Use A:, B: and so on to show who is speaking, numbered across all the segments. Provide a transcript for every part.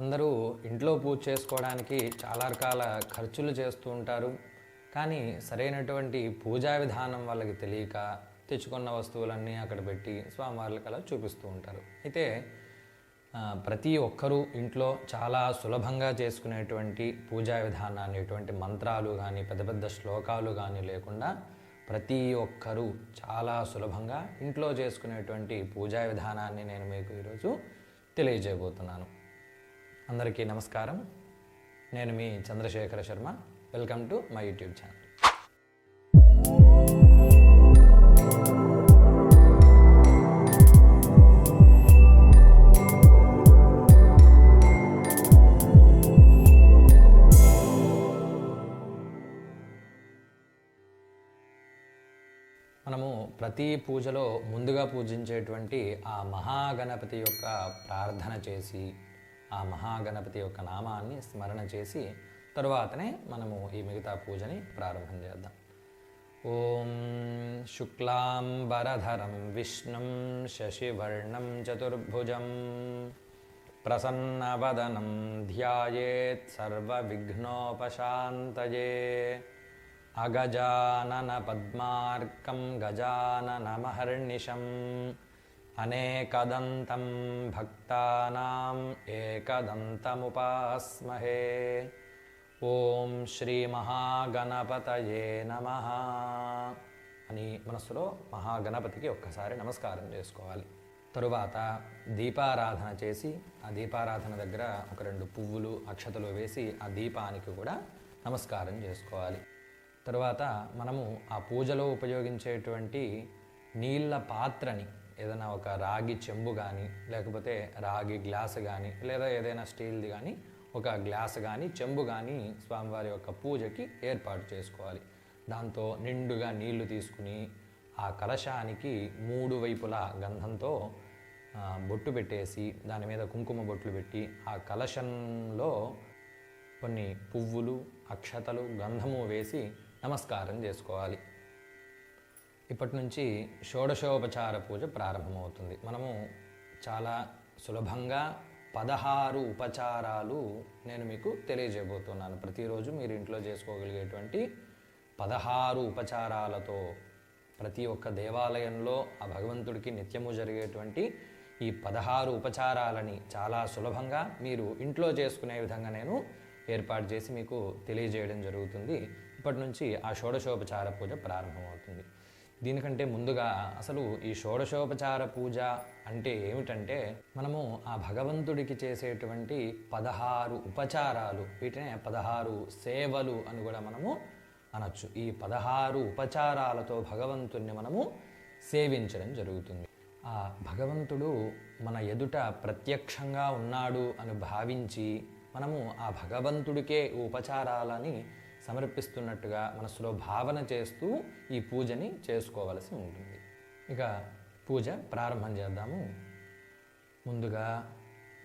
A: అందరూ ఇంట్లో పూజ చేసుకోవడానికి చాలా రకాల ఖర్చులు చేస్తూ ఉంటారు. కానీ సరైనటువంటి పూజా విధానం వాళ్ళకి తెలియక తెచ్చుకున్న వస్తువులన్నీ అక్కడ పెట్టి స్వామివార్లకు అలా చూపిస్తూ ఉంటారు. అయితే ప్రతి ఒక్కరూ ఇంట్లో చాలా సులభంగా చేసుకునేటువంటి పూజా విధానాన్ని ఎటువంటి మంత్రాలు కానీ పెద్ద పెద్ద శ్లోకాలు కానీ లేకుండా ప్రతి ఒక్కరూ చాలా సులభంగా ఇంట్లో చేసుకునేటువంటి పూజా విధానాన్ని నేను మీకు ఈరోజు తెలియజేయబోతున్నాను. అందరికీ నమస్కారం. నేను మీ Chandrasekhara Sharma. Welcome to my YouTube channel. ప్రతి పూజలో ముందుగా పూజించేటువంటి ఆ మహాగణపతి యొక్క ప్రార్థన చేసి ఆ మహాగణపతి యొక్క నామాన్ని స్మరణ చేసి తరువాతనే మనము ఈ మిగతా పూజని ప్రారంభం చేద్దాం. ఓం శుక్లాంబరధరం విష్ణుం శశివర్ణం చతుర్భుజం ప్రసన్నవదనం ధ్యాయేత్ సర్వవిఘ్నోపశాంతయే. అగజానన పద్మార్కం గజాననమహర్నిశం అనేకదంతం భక్తానాం ఏకదంతముపాస్మహే. ఓం శ్రీ మహాగణపతయే నమ అని మనసులో మహాగణపతికి ఒక్కసారి నమస్కారం చేసుకోవాలి. తరువాత దీపారాధన చేసి ఆ దీపారాధన దగ్గర ఒక రెండు పువ్వులు అక్షతలు వేసి ఆ దీపానికి కూడా నమస్కారం చేసుకోవాలి. తర్వాత మనము ఆ పూజలో ఉపయోగించేటువంటి నీళ్ళ పాత్రని ఏదైనా ఒక రాగి చెంబు కానీ లేకపోతే రాగి గ్లాస్ కానీ లేదా ఏదైనా స్టీల్ది కానీ ఒక గ్లాస్ కానీ చెంబు కానీ స్వామివారి యొక్క పూజకి ఏర్పాటు చేసుకోవాలి. దాంతో నిండుగా నీళ్ళు తీసుకుని ఆ కలశానికి మూడు వైపులా గంధంతో బొట్టు పెట్టేసి దాని మీద కుంకుమ బొట్లు పెట్టి ఆ కలశంలో కొన్ని పువ్వులు అక్షతలు గంధము వేసి నమస్కారం చేసుకోవాలి. ఇప్పటి నుంచి షోడశోపచార పూజ ప్రారంభమవుతుంది. మనము చాలా సులభంగా పదహారు ఉపచారాలు నేను మీకు తెలియజేయబోతున్నాను. ప్రతిరోజు మీరు ఇంట్లో చేసుకోగలిగేటువంటి పదహారు ఉపచారాలతో ప్రతి ఒక్క దేవాలయంలో ఆ భగవంతుడికి నిత్యము జరిగేటువంటి ఈ పదహారు ఉపచారాలని చాలా సులభంగా మీరు ఇంట్లో చేసుకునే విధంగా నేను ఏర్పాటు చేసి మీకు తెలియజేయడం జరుగుతుంది. ఇప్పటి నుంచి ఆ షోడశోపచార పూజ ప్రారంభమవుతుంది. దీనికంటే ముందుగా అసలు ఈ షోడశోపచార పూజ అంటే ఏమిటంటే మనము ఆ భగవంతుడికి చేసేటువంటి పదహారు ఉపచారాలు వీటినే పదహారు సేవలు అని కూడా మనము అనొచ్చు. ఈ పదహారు ఉపచారాలతో భగవంతుణ్ణి మనము సేవించడం జరుగుతుంది. ఆ భగవంతుడు మన ఎదుట ప్రత్యక్షంగా ఉన్నాడు అని భావించి మనము ఆ భగవంతుడికే ఉపచారాలని సమర్పిస్తున్నట్టుగా మనసులో భావన చేస్తూ ఈ పూజని చేసుకోవలసి ఉంటుంది. ఇక పూజ ప్రారంభం చేద్దాము. ముందుగా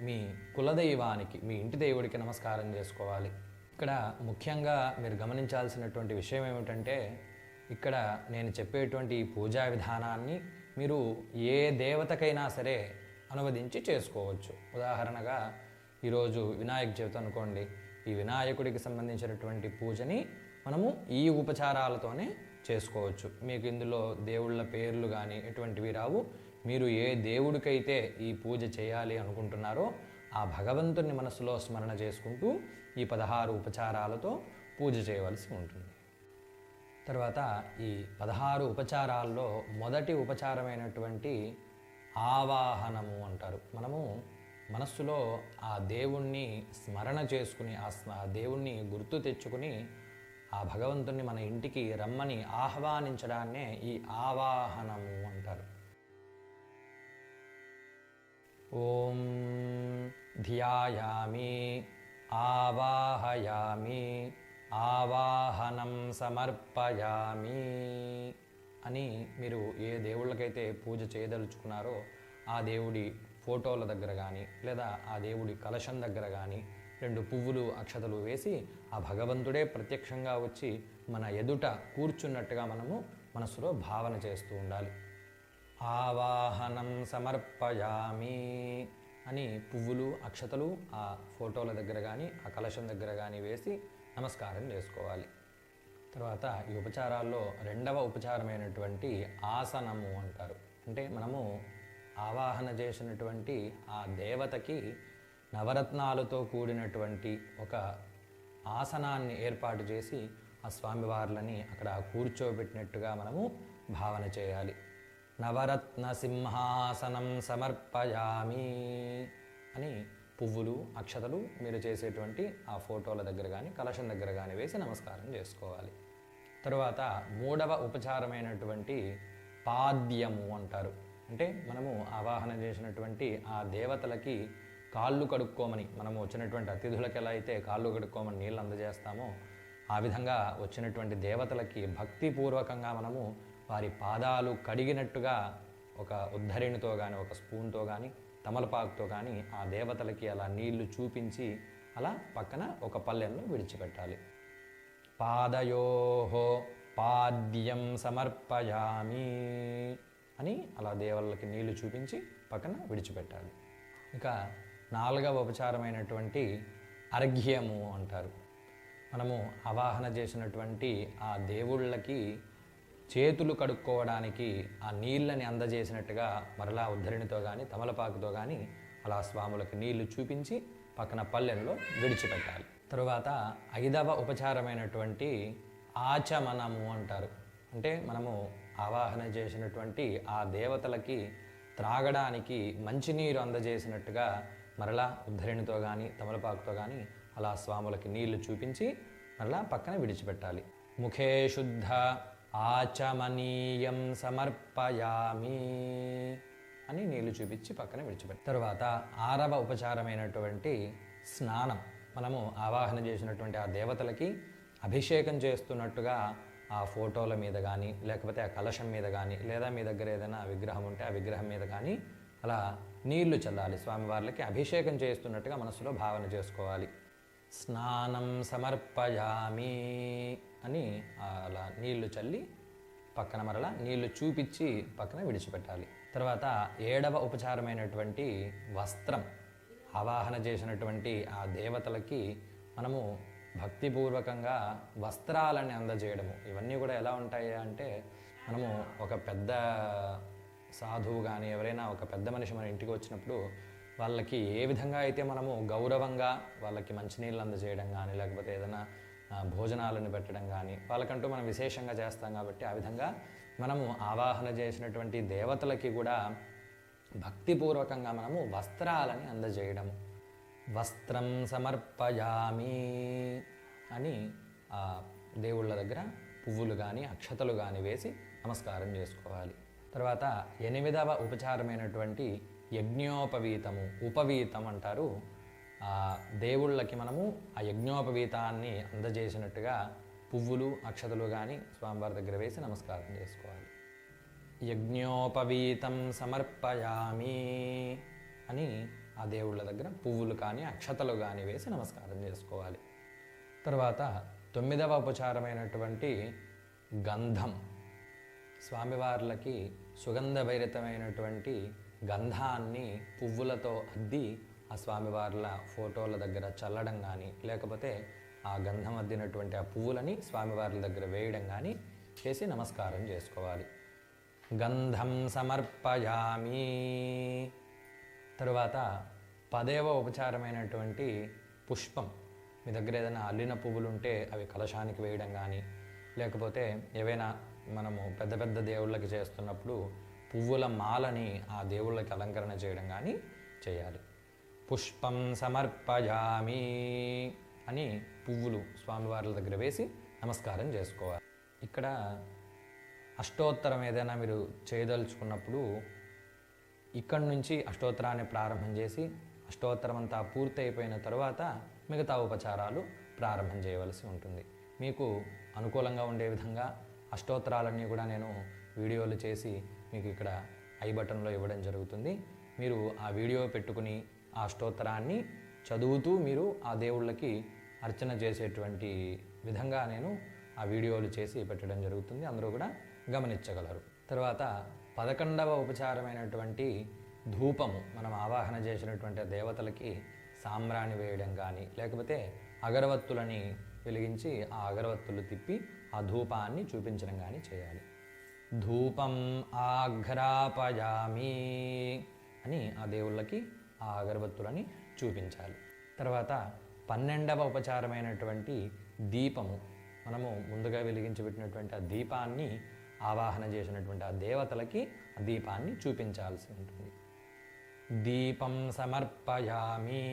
A: మీ కులదైవానికి మీ ఇంటి దేవుడికి నమస్కారం చేసుకోవాలి. ఇక్కడ ముఖ్యంగా మీరు గమనించాల్సినటువంటి విషయం ఏమిటంటే ఇక్కడ నేను చెప్పేటువంటి ఈ పూజా విధానాన్ని మీరు ఏ దేవతకైనా సరే అనువదించి చేసుకోవచ్చు. ఉదాహరణగా ఈరోజు వినాయక చవితి అనుకోండి ఈ వినాయకుడికి సంబంధించినటువంటి పూజని మనము ఈ ఉపచారాలతోనే చేసుకోవచ్చు. మీకు ఇందులో దేవుళ్ళ పేర్లు కానీ ఎటువంటివి రావు. మీరు ఏ దేవుడికైతే ఈ పూజ చేయాలి అనుకుంటున్నారో ఆ భగవంతుని మనసులో స్మరణ చేసుకుంటూ ఈ పదహారు ఉపచారాలతో పూజ చేయవలసి ఉంటుంది. తర్వాత ఈ పదహారు ఉపచారాల్లో మొదటి ఉపచారమైనటువంటి ఆవాహనము అంటారు. మనము మనస్సులో ఆ దేవుణ్ణి స్మరణ చేసుకుని ఆ స్మ- దేవుణ్ణి గుర్తు తెచ్చుకుని ఆ భగవంతుణ్ణి మన ఇంటికి రమ్మని ఆహ్వానించడాన్నే ఈ ఆవాహనము అంటారు. ఓం ధ్యాయామి ఆవాహయామి ఆవాహనం సమర్పయామి అని మీరు ఏ దేవుళ్ళకైతే పూజ చేయదలుచుకున్నారో ఆ దేవుడి ఫోటోల దగ్గర కానీ లేదా ఆ దేవుడి కలశం దగ్గర కానీ రెండు పువ్వులు అక్షతలు వేసి ఆ భగవంతుడే ప్రత్యక్షంగా వచ్చి మన ఎదుట కూర్చున్నట్టుగా మనము మనసులో భావన చేస్తూ ఉండాలి. ఆవాహనం సమర్పయామి అని పువ్వులు అక్షతలు ఆ ఫోటోల దగ్గర కానీ ఆ కలశం దగ్గర కానీ వేసి నమస్కారం చేసుకోవాలి. తర్వాత ఈ ఉపచారాల్లో రెండవ ఉపచారమైనటువంటి ఆసనము అంటారు. అంటే మనము ఆవాహన చేసినటువంటి ఆ దేవతకి నవరత్నాలతో కూడినటువంటి ఒక ఆసనాన్ని ఏర్పాటు చేసి ఆ స్వామివార్లని అక్కడ కూర్చోబెట్టినట్టుగా మనము భావన చేయాలి. నవరత్న సింహాసనం సమర్పయామి అని పువ్వులు అక్షతలు మీరు చేసేటువంటి ఆ ఫోటోల దగ్గర కానీ కలశం దగ్గర కానీ వేసి నమస్కారం చేసుకోవాలి. తరువాత మూడవ ఉపచారమైనటువంటి పాద్యము అంటారు. అంటే మనము ఆవాహన చేసినటువంటి ఆ దేవతలకి కాళ్ళు కడుక్కోమని మనము వచ్చినటువంటి అతిథులకు ఎలా అయితే కాళ్ళు కడుక్కోమని నీళ్ళు అందజేస్తామో ఆ విధంగా వచ్చినటువంటి దేవతలకి భక్తిపూర్వకంగా మనము వారి పాదాలు కడిగినట్టుగా ఒక ఉద్ధరిణితో కానీ ఒక స్పూన్తో కానీ తమలపాకుతో కానీ ఆ దేవతలకి అలా నీళ్ళు చూపించి అలా పక్కన ఒక పల్లెల్లో విడిచిపెట్టాలి. పాదయోహో పాద్యం సమర్పయామి. అని అలా దేవళ్ళకి నీళ్ళు చూపించి పక్కన విడిచిపెట్టాలి. ఇక నాలుగవ ఉపచారమైనటువంటి అర్ఘ్యము అంటారు. మనము అవాహన చేసినటువంటి ఆ దేవుళ్ళకి చేతులు కడుక్కోవడానికి ఆ నీళ్ళని అందజేసినట్టుగా మరలా ఉద్ధరిణితో కానీ తమలపాకుతో కానీ అలా స్వాములకు నీళ్ళు చూపించి పక్కన పల్లెల్లో విడిచిపెట్టాలి. తరువాత ఐదవ ఉపచారమైనటువంటి ఆచమనము అంటారు. అంటే మనము ఆవాహన చేసినటువంటి ఆ దేవతలకి త్రాగడానికి మంచినీరు అందజేసినట్టుగా మరలా ఉద్ధరిణితో కానీ తమలపాకుతో కానీ అలా స్వాములకి నీళ్ళు చూపించి మరలా పక్కన విడిచిపెట్టాలి. ముఖే శుద్ధ ఆచమనీయం సమర్పయామి అని నీళ్ళు చూపించి పక్కన విడిచిపెట్టాలి. తర్వాత ఆరవ ఉపచారమైనటువంటి స్నానం. మనము ఆవాహన చేసినటువంటి ఆ దేవతలకి అభిషేకం చేస్తున్నట్టుగా ఆ ఫోటోల మీద కానీ లేకపోతే ఆ కలశం మీద కానీ లేదా మీ దగ్గర ఏదైనా విగ్రహం ఉంటే ఆ విగ్రహం మీద కానీ అలా నీళ్ళు చల్లాలి. స్వామివార్లకి అభిషేకం చేస్తున్నట్టుగా మనసులో భావన చేసుకోవాలి. స్నానం సమర్పయామి అని అలా నీళ్ళు చల్లి పక్కన మరలా నీళ్ళు చూపించి పక్కన విడిచిపెట్టాలి. తర్వాత ఏడవ ఉపచారమైనటువంటి వస్త్రం ఆవాహన చేసినటువంటి ఆ దేవతలకి మనము భక్తిపూర్వకంగా వస్త్రాలని అందజేయడము. ఇవన్నీ కూడా ఎలా ఉంటాయి అంటే మనము ఒక పెద్ద సాధువు కానీ ఎవరైనా ఒక పెద్ద మనిషి మన ఇంటికి వచ్చినప్పుడు వాళ్ళకి ఏ విధంగా అయితే మనము గౌరవంగా వాళ్ళకి మంచినీళ్ళు అందజేయడం కానీ లేకపోతే ఏదైనా భోజనాలను పెట్టడం కానీ వాళ్ళకంటూ మనం విశేషంగా చేస్తాం కాబట్టి ఆ విధంగా మనము ఆవాహన చేసినటువంటి దేవతలకి కూడా భక్తిపూర్వకంగా మనము వస్త్రాలని అందజేయడము. వస్త్రం సమర్పయామి అని ఆ దేవుళ్ళ దగ్గర పువ్వులు కానీ అక్షతలు కానీ వేసి నమస్కారం చేసుకోవాలి. తర్వాత ఎనిమిదవ ఉపచారమైనటువంటి యజ్ఞోపవీతము ఉపవీతం అంటారు. ఆ దేవుళ్ళకి మనము ఆ యజ్ఞోపవీతాన్ని అందజేసినట్టుగా పువ్వులు అక్షతలు కానీ స్వామివారి దగ్గర వేసి నమస్కారం చేసుకోవాలి. యజ్ఞోపవీతం సమర్పయామి అని ఆ దేవుళ్ళ దగ్గర పువ్వులు కానీ అక్షతలు కానీ వేసి నమస్కారం చేసుకోవాలి. తర్వాత తొమ్మిదవ ఉపచారమైనటువంటి గంధం. స్వామివార్లకి సుగంధభరితమైనటువంటి గంధాన్ని పువ్వులతో అద్ది ఆ స్వామివార్ల ఫోటోల దగ్గర చల్లడం కానీ లేకపోతే ఆ గంధం అద్దినటువంటి ఆ పువ్వులని స్వామివార్ల దగ్గర వేయడం కానీ చేసి నమస్కారం చేసుకోవాలి. గంధం సమర్పయామి. తరువాత పదేవ ఉపచారమైనటువంటి పుష్పం. మీ దగ్గర ఏదైనా అల్లిన పువ్వులు ఉంటే అవి కలశానికి వేయడం కానీ లేకపోతే ఏవైనా మనము పెద్ద పెద్ద దేవుళ్ళకి చేస్తున్నప్పుడు పువ్వుల మాలని ఆ దేవుళ్ళకి అలంకరణ చేయడం కానీ చేయాలి. పుష్పం సమర్పయామి అని పువ్వులు స్వామివార్ల దగ్గర వేసి నమస్కారం చేసుకోవాలి. ఇక్కడ అష్టోత్తరం ఏదైనా మీరు చేయదలుచుకున్నప్పుడు ఇక్కడి నుంచి అష్టోత్తరాన్ని ప్రారంభం చేసి అష్టోత్తరం అంతా పూర్తయిపోయిన తర్వాత మిగతా ఉపచారాలు ప్రారంభం చేయవలసి ఉంటుంది. మీకు అనుకూలంగా ఉండే విధంగా అష్టోత్తరాలన్నీ కూడా నేను వీడియోలు చేసి మీకు ఇక్కడ ఐ బటన్లో ఇవ్వడం జరుగుతుంది. మీరు ఆ వీడియో పెట్టుకుని ఆ అష్టోత్తరాన్ని చదువుతూ మీరు ఆ దేవుళ్ళకి అర్చన చేసేటువంటి విధంగా నేను ఆ వీడియోలు చేసి పెట్టడం జరుగుతుంది. అందరూ కూడా గమనించగలరు. తర్వాత పదకొండవ ఉపచారమైనటువంటి ధూపము మనం ఆవాహన చేసినటువంటి దేవతలకి సాంబ్రాణి వేయడం కానీ లేకపోతే అగరవత్తులని వెలిగించి ఆ అగరవత్తులు తిప్పి ఆ ధూపాన్ని చూపించడం కానీ చేయాలి. ధూపం ఆఘ్రాపయామి అని ఆ దేవుళ్ళకి ఆ అగరవత్తులని చూపించాలి. తర్వాత పన్నెండవ ఉపచారమైనటువంటి దీపము మనము ముందుగా వెలిగించి పెట్టినటువంటి ఆ దీపాన్ని ఆవాహన చేసినటువంటి ఆ దేవతలకి ఆ దీపాన్ని చూపించాల్సి ఉంటుంది. దీపం సమర్పయామి.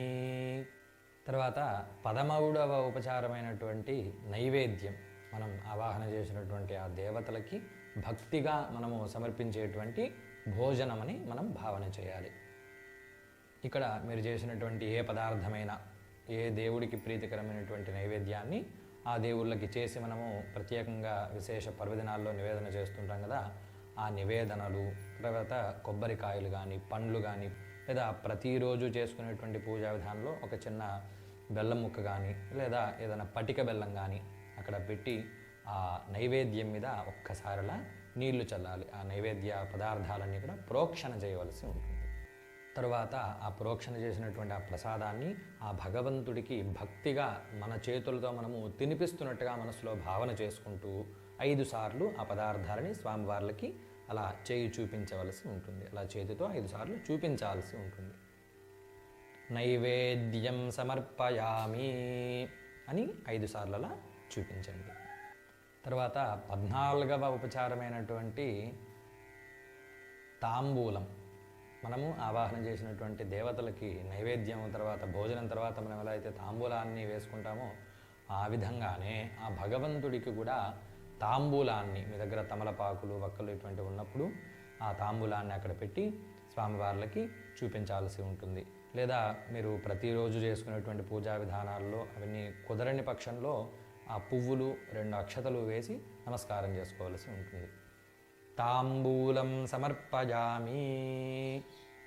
A: తర్వాత పదమౌడవ ఉపచారమైనటువంటి నైవేద్యం మనం ఆవాహన చేసినటువంటి ఆ దేవతలకి భక్తిగా మనము సమర్పించేటువంటి భోజనమని మనం భావన చేయాలి. ఇక్కడ మీరు చేసినటువంటి ఏ పదార్థమైనా ఏ దేవుడికి ప్రీతికరమైనటువంటి నైవేద్యాన్ని ఆ దేవుళ్ళకి చేసి మనము ప్రత్యేకంగా విశేష పర్వదినాల్లో నివేదన చేస్తుంటాం కదా ఆ నివేదనలు తర్వాత కొబ్బరికాయలు కానీ పండ్లు కానీ లేదా ప్రతిరోజు చేసుకునేటువంటి పూజా విధానంలో ఒక చిన్న బెల్లం ముక్క కానీ లేదా ఏదైనా పటిక బెల్లం కానీ అక్కడ పెట్టి ఆ నైవేద్యం మీద ఒక్కసారిలా నీళ్ళు చల్లాలి. ఆ నైవేద్య పదార్థాలన్నీ కూడా ప్రోక్షణ చేయవలసి ఉంటుంది. తరువాత ఆ ప్రోక్షణ చేసినటువంటి ఆ ప్రసాదాన్ని ఆ భగవంతుడికి భక్తిగా మన చేతులతో మనము తినిపిస్తున్నట్టుగా మనసులో భావన చేసుకుంటూ ఐదు సార్లు ఆ పదార్థాలని స్వామివార్లకి అలా చేయి చూపించవలసి ఉంటుంది. అలా చేతితో ఐదు సార్లు చూపించాల్సి ఉంటుంది. నైవేద్యం సమర్పయామి అని ఐదు సార్లు అలా చూపించండి. తర్వాత పద్నాలుగవ ఉపచారమైనటువంటి తాంబూలం మనము ఆవాహన చేసినటువంటి దేవతలకి నైవేద్యం తర్వాత భోజనం తర్వాత మనం ఎలా అయితే తాంబూలాన్ని వేసుకుంటామో ఆ విధంగానే ఆ భగవంతుడికి కూడా తాంబూలాన్ని మీ దగ్గర తమలపాకులు వక్కలు ఇటువంటివి ఉన్నప్పుడు ఆ తాంబూలాన్ని అక్కడ పెట్టి స్వామివార్లకి చూపించాల్సి ఉంటుంది. లేదా మీరు ప్రతిరోజు చేసుకునేటువంటి పూజా విధానాల్లో అవన్నీ కుదరని పక్షంలో ఆ పువ్వులు రెండు అక్షతలు వేసి నమస్కారం చేసుకోవాల్సి ఉంటుంది. తాంబూలం సమర్పయామి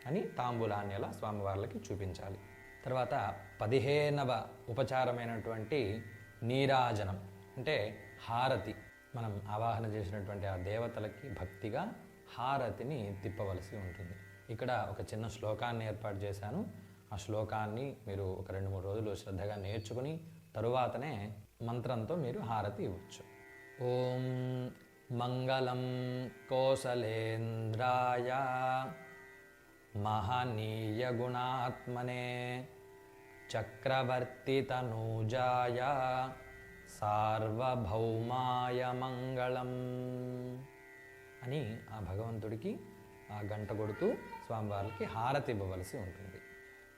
A: అని తాంబూలాన్ని అలా స్వామివార్లకి చూపించాలి. తర్వాత పదిహేనవ ఉపచారమైనటువంటి నీరాజనం అంటే హారతి. మనం ఆవాహన చేసినటువంటి ఆ దేవతలకి భక్తిగా హారతిని తిప్పవలసి ఉంటుంది. ఇక్కడ ఒక చిన్న శ్లోకాన్ని ఏర్పాటు చేశాను. ఆ శ్లోకాన్ని మీరు ఒక రెండు మూడు రోజులు శ్రద్ధగా నేర్చుకుని తరువాతనే మంత్రంతో మీరు హారతి ఇవ్వచ్చు. ఓం మంగళం కోసలేంద్రాయ మహనీయ గుణాత్మనే చక్రవర్తితనూజాయ సార్వభౌమాయ మంగళం అని ఆ భగవంతుడికి ఆ గంట కొడుతూ స్వామివారికి హారతి ఇవ్వవలసి ఉంటుంది.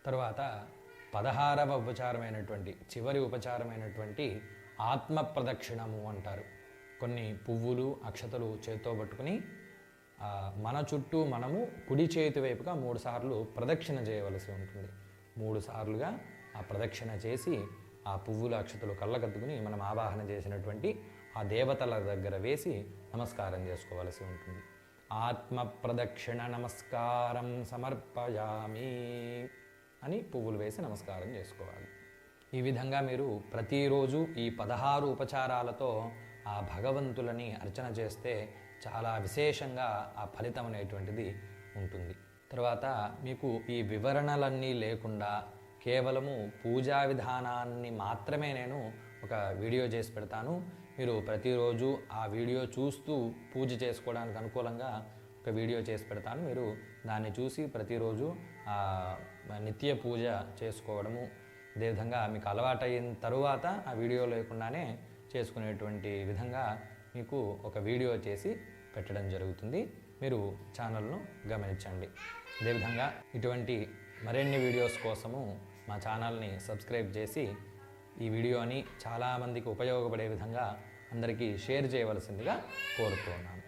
A: తరువాత పదహారవ ఉపచారమైనటువంటి చివరి ఉపచారమైనటువంటి ఆత్మ ప్రదక్షిణము అంటారు. కొన్ని పువ్వులు అక్షతలు చేత్తో పట్టుకుని మన చుట్టూ మనము కుడి చేతి వైపుగా మూడు సార్లు ప్రదక్షిణ చేయవలసి ఉంటుంది. మూడు సార్లుగా ఆ ప్రదక్షిణ చేసి ఆ పువ్వులు అక్షతలు కళ్ళకద్దుకుని మనం ఆవాహన చేసినటువంటి ఆ దేవతల దగ్గర వేసి నమస్కారం చేసుకోవలసి ఉంటుంది. ఆత్మ ప్రదక్షిణ నమస్కారం సమర్పయామి అని పువ్వులు వేసి నమస్కారం చేసుకోవాలి. ఈ విధంగా మీరు ప్రతిరోజు ఈ పదహారు ఉపచారాలతో ఆ భగవంతులని అర్చన చేస్తే చాలా విశేషంగా ఆ ఫలితం అనేటువంటిది ఉంటుంది. తర్వాత మీకు ఈ వివరణలన్నీ లేకుండా కేవలము పూజా విధానాన్ని మాత్రమే నేను ఒక వీడియో చేసి పెడతాను. మీరు ప్రతిరోజు ఆ వీడియో చూస్తూ పూజ చేసుకోవడానికి అనుకూలంగా ఒక వీడియో చేసి పెడతాను. మీరు దాన్ని చూసి ప్రతిరోజు నిత్య పూజ చేసుకోవడము. అదేవిధంగా మీకు అలవాటైన తరువాత ఆ వీడియో లేకుండానే చేసుకునేటువంటి విధంగా మీకు ఒక వీడియో చేసి పెట్టడం జరుగుతుంది. మీరు ఛానల్ను గమనించండి. అదేవిధంగా ఇటువంటి మరిన్ని వీడియోస్ కోసము మా ఛానల్ని సబ్స్క్రైబ్ చేసి ఈ వీడియోని చాలామందికి ఉపయోగపడే విధంగా అందరికీ షేర్ చేయవలసిందిగా కోరుతున్నాను.